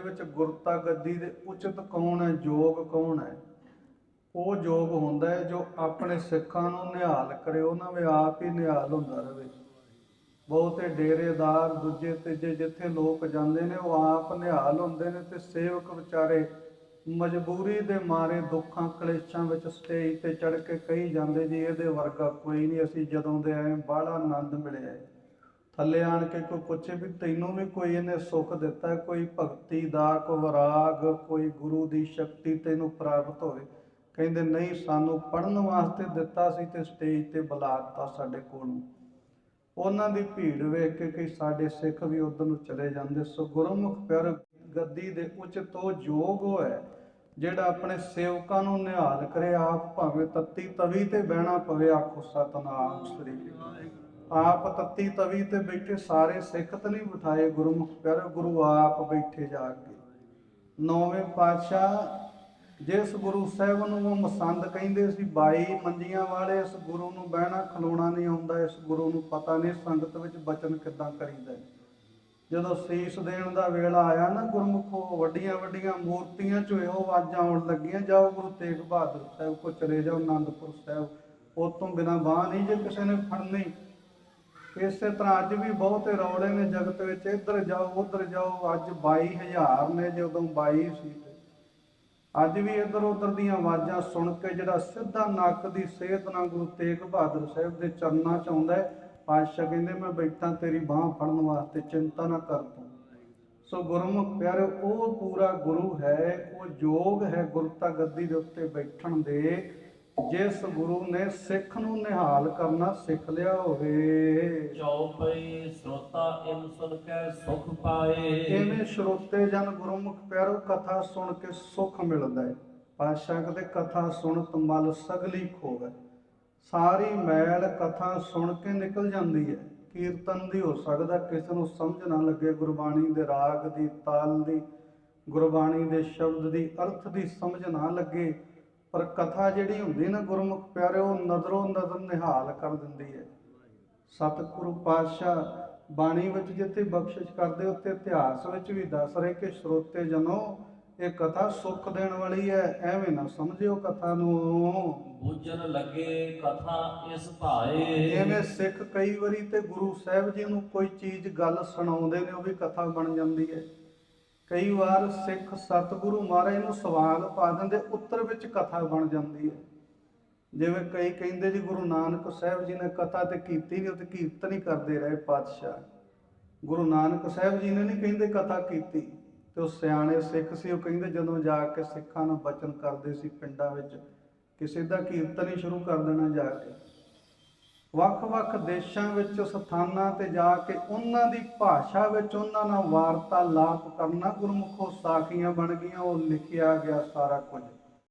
ਵਿੱਚ ਗੁਰਤਾ ਗੱਦੀ ਦੇ ਉਚਿਤ ਕੌਣ ਹੈ ਯੋਗ ਕੌਣ ਹੈ ਉਹ ਯੋਗ ਹੁੰਦਾ ਹੈ ਜੋ ਆਪਣੇ ਸਿੱਖਾਂ ਨੂੰ ਨਿਹਾਲ ਕਰੇ, ਉਹਨਾਂ ਵਿੱਚ ਆਪ ਹੀ ਨਿਹਾਲ ਹੁੰਦਾ ਰਹੇ ਬਹੁਤੇ ਡੇਰੇਦਾਰ ਦੂਜੇ ਤੀਜੇ ਜਿੱਥੇ ਲੋਕ ਜਾਂਦੇ ਨੇ, ਉਹ ਆਪ ਨਿਹਾਲ ਹੁੰਦੇ ਨੇ ਤੇ ਸੇਵਕ ਵਿਚਾਰੇ ਮਜਬੂਰੀ ਦੇ ਮਾਰੇ ਦੁੱਖਾਂ, ਕਲੇਸ਼ਾਂ ਵਿੱਚ ਸਟੇਜ ਤੇ ਚੜ ਕੇ ਕਹੀ ਜਾਂਦੇ ਜੀ, ਇਹਦੇ ਵਰਗਾ ਕੋਈ ਨਹੀਂ, ਅਸੀਂ ਜਦੋਂ ਦੇ ਆਏ ਬਾਹਲਾ ਆਨੰਦ ਮਿਲਿਆ ਹੈ। ਥੱਲੇ ਆਣ ਕੇ ਕੋਈ ਪੁੱਛੇ ਵੀ ਤੈਨੂੰ ਵੀ ਕੋਈ ਇਹਨੇ ਸੁੱਖ ਦਿੱਤਾ, ਕੋਈ ਭਗਤੀ ਦਾ, ਕੋਈ ਵਿਰਾਗ, ਕੋਈ ਗੁਰੂ ਦੀ ਸ਼ਕਤੀ ਤੈਨੂੰ ਪ੍ਰਾਪਤ ਹੋਵੇ। ਕਹਿੰਦੇ ਨਹੀਂ, ਸਾਨੂੰ ਪੜਨ ਵਾਸਤੇ ਦਿੱਤਾ ਸੀ ਤੇ ਸਟੇਜ ਤੇ ਬੁਲਾਤਾ ਸਾਡੇ ਕੋਲ ਉਹਨਾਂ ਦੀ ਭੀੜ ਵੇਖ ਕੇ ਕਿ ਸਾਡੇ ਸਿੱਖ ਵੀ ਉਧਰ ਨੂੰ ਚਲੇ ਜਾਂਦੇ। ਸੋ ਗੁਰਮੁਖ ਪਿਆਰ ਗੱਦੀ ਦੇ ਉੱਚ ਤੋਂ ਜੋਗ ਹੋਇਆ, ਜਿਹੜਾ ਆਪਣੇ ਸੇਵਕਾਂ ਨੂੰ ਨਿਹਾਲ ਕਰੇ, ਆਪ ਭਾਵੇਂ ਤੱਤੀ ਤਵੀ ਤੇ ਬਹਿਣਾ ਪਵੇ, ਆਖੋ ਸਤਨਾਮ ਸ੍ਰੀ ਆਪ ਤੱਤੀ ਤਵੀ ਤੇ ਬੈਠੇ ਸਾਰੇ ਸਿੱਖ ਤੇ ਨਹੀਂ ਬਿਠਾਏ ਗੁਰਮੁਖ ਪਿਆਰੇ ਗੁਰੂ ਆਪ ਬੈਠੇ ਜਾ ਕੇ। ਨੌਵੇਂ ਪਾਤਸ਼ਾਹ ਜਿਸ ਗੁਰੂ ਸਾਹਿਬ ਨੂੰ ਉਹ ਮਸੰਦ ਕਹਿੰਦੇ ਸੀ 22 ਮੰਜੀਆਂ ਵਾਲੇ, ਇਸ ਗੁਰੂ ਨੂੰ ਬਹਿਣਾ ਖਲੋਣਾ ਨਹੀਂ ਆਉਂਦਾ ਇਸ ਗੁਰੂ ਨੂੰ ਪਤਾ ਨਹੀਂ ਸੰਗਤ ਵਿੱਚ ਬਚਨ ਕਿੱਦਾਂ ਕਰੀਦਾ ਜਦੋਂ ਸੀਸ ਦੇਣ ਦਾ ਵੇਲਾ ਆਇਆ ਨਾ ਗੁਰਮੁਖੋ, ਵੱਡੀਆਂ ਵੱਡੀਆਂ ਮੂਰਤੀਆਂ ਚੋਂ ਇਹੋ ਆਵਾਜ਼ਾਂ ਆਉਣ ਲੱਗੀਆਂ, ਜਾਓ ਗੁਰੂ ਤੇਗ ਬਹਾਦਰ ਸਾਹਿਬ ਕੋ ਚਲੇ ਜਾਓ ਆਨੰਦਪੁਰ ਸਾਹਿਬ, ਉਹ ਤੋਂ ਬਿਨਾ ਬਾਹ ਨਹੀਂ ਜੇ ਕਿਸੇ ਨੇ ਫੜਨੀ। ਇਸੇ ਤਰ੍ਹਾਂ ਅੱਜ ਵੀ ਬਹੁਤੇ ਰੌਲੇ ਨੇ ਜਗਤ ਵਿੱਚ। ਇੱਧਰ ਜਾਓ, ਉੱਧਰ ਜਾਓ, ਅੱਜ 22000 ਨੇ ਜਦੋਂ 22 ਸੀ ਅੱਜ ਵੀ ਇੱਧਰ ਉੱਧਰ ਦੀਆਂ ਆਵਾਜ਼ਾਂ ਸੁਣ ਕੇ ਜਿਹੜਾ ਸਿੱਧਾ ਨੱਕ ਦੀ ਸਿਹਤ ਨਾਲ ਗੁਰੂ ਤੇਗ ਬਹਾਦਰ ਸਾਹਿਬ ਦੇ ਚਰਨਾਂ 'ਚ ਆਉਂਦਾ ਪਾਤਸ਼ਾਹ ਕਹਿੰਦੇ, ਮੈਂ ਬੈਠਾ ਤੇਰੀ ਬਾਹ ਫੜਨ ਵਾਸਤੇ, ਚਿੰਤਾ ਨਾ ਕਰ ਤੂੰ। ਸੋ ਗੁਰਮੁਖ ਪਿਆਰੇ ਉਹ ਪੂਰਾ ਗੁਰੂ ਹੈ, ਉਹ ਯੋਗ ਹੈ ਗੁਰਤਾ ਗੱਦੀ ਦੇ ਉੱਤੇ ਬੈਠਣ ਦੇ। ਜਿਸ ਗੁਰੂ ਨੇ ਸਿੱਖ ਨੂੰ ਨਿਹਾਲ ਕਰਨਾ ਸਿੱਖ ਲਿਆ ਹੋਵੇ। ਚੌਪਈ ਸਰੋਤਾ ਇਨ ਸੁਨ ਕੇ ਸੁਖ ਪਾਏ। ਇਵੇਂ ਸਰੋਤੇ ਜਨ ਗੁਰਮੁਖ ਪਿਆਰੋ ਕਥਾ ਸੁਣ ਕੇ ਸੁਖ ਮਿਲਦਾ ਹੈ ਪਾਤਸ਼ਾਹ ਕਹਿੰਦੇ ਕਥਾ ਸੁਣਤ ਮਲ ਸਗਲੀ ਖੋਵੇ। ਸਾਰੀ ਮੈਲ ਕਥਾ ਸੁਣ ਕੇ ਨਿਕਲ ਜਾਂਦੀ ਹੈ ਕੀਰਤਨ ਦੀ ਹੋ ਸਕਦਾ ਕਿਸੇ ਨੂੰ ਸਮਝ ਨਾ ਲੱਗੇ। ਗੁਰਬਾਣੀ ਦੇ ਰਾਗ ਦੀ ਤਾਲ ਦੀ ਗੁਰਬਾਣੀ ਦੇ ਸ਼ਬਦ ਦੀ ਅਰਥ ਦੀ ਸਮਝ ਨਾ ਲੱਗੇ। ਪਰ ਕਥਾ ਜਿਹੜੀ ਹੁੰਦੀ ਨਾ ਗੁਰਮੁਖ ਪਿਆਰਿਓ ਨਜ਼ਰੋਂ ਨਜ਼ਰ ਨਿਹਾਲ ਕਰ ਦਿੰਦੀ ਹੈ। ਸਤਿਗੁਰੂ ਪਾਤਸ਼ਾਹ ਬਾਣੀ ਵਿੱਚ ਜਿੱਥੇ ਬਖਸ਼ਿਸ਼ ਕਰਦੇ ਉੱਤੇ ਇਤਿਹਾਸ ਵਿੱਚ ਵੀ ਦੱਸ ਰਹੇ ਕਿ ਸਰੋਤੇ ਜਨੋ ਇਹ ਕਥਾ ਸੁੱਖ ਦੇਣ ਵਾਲੀ ਹੈ। ਐਵੇਂ ਨਾ ਸਮਝਿਓ ਕਥਾ ਨੂੰ। ਬੂਝਣ ਲੱਗੇ ਕਥਾ ਇਸ ਭਾਏ। ਐਵੇਂ ਸਿੱਖ ਕਈ ਵਾਰੀ ਤੇ ਗੁਰੂ ਸਾਹਿਬ ਜੀ ਨੂੰ ਕੋਈ ਚੀਜ਼ ਗੱਲ ਸੁਣਾਉਂਦੇ ਨੇ ਉਹ ਵੀ ਕਥਾ ਬਣ ਜਾਂਦੀ ਹੈ। ਕਈ ਵਾਰ ਸਿੱਖ ਸਤਿਗੁਰੂ ਮਹਾਰਾਜ ਨੂੰ ਸਵਾਲ ਪਾ ਦਿੰਦੇ, ਉੱਤਰ ਵਿੱਚ ਕਥਾ ਬਣ ਜਾਂਦੀ ਹੈ। ਜਿਵੇਂ ਕਈ ਕਹਿੰਦੇ ਜੀ, ਗੁਰੂ ਨਾਨਕ ਸਾਹਿਬ ਜੀ ਨੇ ਕਥਾ ਤੇ ਕੀਤੀ ਨਹੀਂ ਉਹ ਤੇ ਕੀਰਤਨ ਹੀ ਕਰਦੇ ਰਹੇ ਪਾਤਸ਼ਾਹ। ਗੁਰੂ ਨਾਨਕ ਸਾਹਿਬ ਜੀ ਨੇ ਨਹੀਂ ਕਹਿੰਦੇ ਕਥਾ ਕੀਤੀ, ਤੇ ਉਹ ਸਿਆਣੇ ਸਿੱਖ ਸੀ, ਉਹ ਕਹਿੰਦੇ ਜਦੋਂ ਜਾ ਕੇ ਸਿੱਖਾਂ ਨੂੰ ਬਚਨ ਕਰਦੇ ਸੀ ਪਿੰਡਾਂ ਵਿੱਚ, ਕਿਸੇ ਦਾ ਕੀਰਤਨ ਹੀ ਸ਼ੁਰੂ ਕਰ ਦੇਣਾ ਜਾ ਕੇ। ਵੱਖ-ਵੱਖ ਦੇਸ਼ਾਂ ਵਿੱਚ ਸਥਾਨਾਂ ਤੇ ਜਾ ਕੇ ਉਹਨਾਂ ਦੀ ਭਾਸ਼ਾ ਵਿੱਚ ਉਹਨਾਂ ਨਾਲ ਵਾਰਤਾਲਾਪ ਕਰਨਾ ਗੁਰਮੁਖੋ ਸਾਖੀਆਂ ਬਣ ਗਈਆਂ, ਉਹ ਲਿਖਿਆ ਗਿਆ ਸਾਰਾ ਕੁਝ।